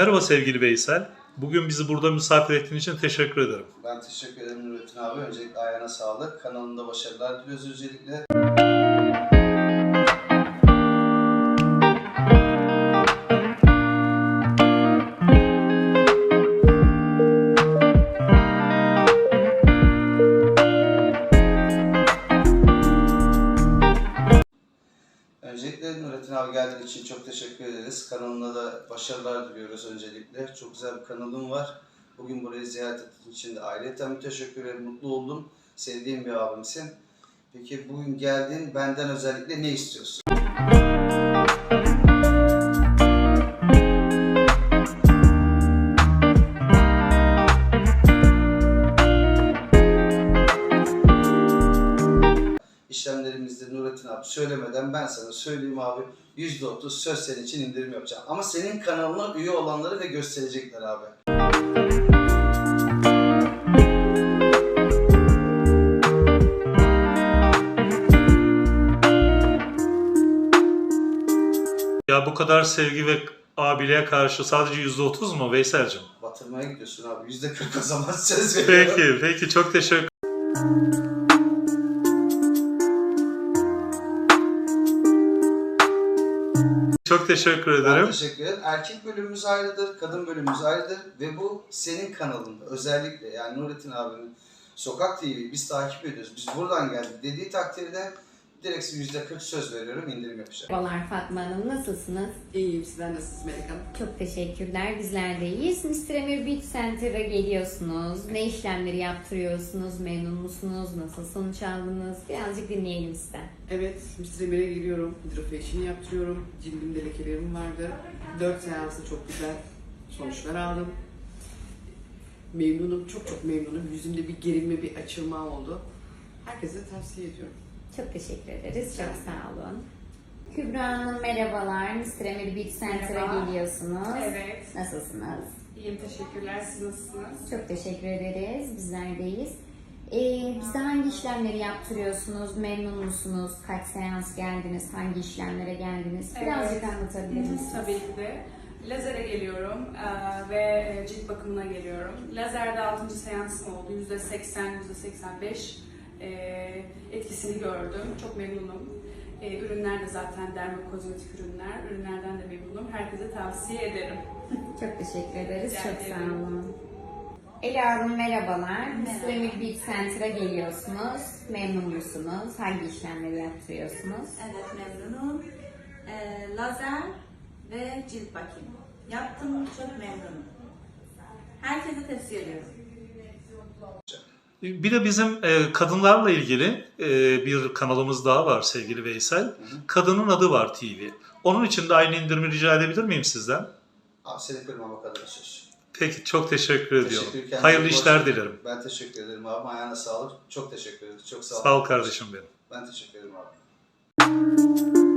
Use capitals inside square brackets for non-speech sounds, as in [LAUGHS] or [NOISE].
Merhaba sevgili Veysel. Bugün bizi burada misafir ettiğin için teşekkür ederim. Ben teşekkür ederim Nurettin abi. Öncelikle ayağına sağlık. Kanalında başarılar diliyoruz öncelikle. Nurettin abi geldiğin için çok teşekkür ederiz. Kanalına da başarılar diliyoruz öncelikle. Çok güzel bir kanalım var. Bugün burayı ziyaret ettiğin için de ayrıca teşekkür ederim. Mutlu oldum. Sevdiğim bir abimsin. Peki bugün geldin benden özellikle ne istiyorsun? Nurettin abi söylemeden ben sana söyleyeyim abi %30 söz senin için indirim yapacağım. Ama senin kanalına üye olanları ve gösterecekler abi. Ya bu kadar sevgi ve abiliğe karşı sadece %30 mu Veysel'cim? Batırmaya gidiyorsun abi. %40 o zaman söz veriyorum. Peki, peki çok teşekkür Çok teşekkür Ben ederim. teşekkür ederim. Erkek bölümümüz ayrıdır, kadın bölümümüz ayrıdır ve bu senin kanalında özellikle yani Nurettin abinin Sokak TV'yi biz takip ediyoruz. Biz buradan geldik dediği takdirde direkt %40 söz veriyorum indirim yapacağım. Merhabalar Fatma Hanım, nasılsınız? İyiyim, sizler nasılsınız Melek Hanım? Çok teşekkürler, bizler de iyiyiz. Mr. Emir Beach Center'a geliyorsunuz. Ne işlemleri yaptırıyorsunuz, memnun musunuz, nasıl sonuç aldınız? Birazcık dinleyelim sizden. Evet, Mr. Emir'e geliyorum, hidrofeşini yaptırıyorum, cildimde lekelerim vardı. 4 seansta çok güzel sonuçlar aldım. Memnunum, çok çok memnunum. Yüzümde bir gerilme, bir açılma oldu. Herkese tavsiye ediyorum. Çok teşekkür ederiz, çok sağ olun. Kübra Hanım merhabalar, Mr. Emir Beach Center'a Merhaba. geliyorsunuz. Evet. Nasılsınız? İyiyim teşekkürler. Siz nasılsınız? Çok teşekkür ederiz, bizler deyiz. Ee, bize hangi işlemleri yaptırıyorsunuz, memnun musunuz, kaç seans geldiniz, hangi işlemlere geldiniz? Birazcık Evet. anlatabilir misiniz? Tabii ki de. Lazere geliyorum eee, ve cilt bakımına geliyorum. Lazerde 6. seansım oldu. %80, %85 eee, etkisini gördüm. Çok memnunum. Eee, Ürünler de zaten dermokozmetik ürünler. Ürünlerden de memnunum. Herkese tavsiye ederim. [LAUGHS] Çok teşekkür ederiz. Rica Çok sağ olun. Ela Hanım merhabalar. Emir Beach Center'a geliyorsunuz. Memnun musunuz? Hangi işlemleri yaptırıyorsunuz? Evet memnunum. Ee, lazer ve cilt bakım. Yaptım çok memnunum. Herkese tavsiye ediyorum. Bir de bizim e, kadınlarla ilgili e, bir kanalımız daha var sevgili Veysel. Kadının adı var TV. Onun için de aynı indirimi rica edebilir miyim sizden? Abi seni kırmama kadar söz. Peki çok teşekkür ediyorum. Teşekkür, kendine Hayırlı işler dilerim. Ben teşekkür ederim abi. Ayağına sağlık. Çok teşekkür ederim. Çok sağ ol. Sağ ol kardeşim benim. Ben teşekkür ederim abi.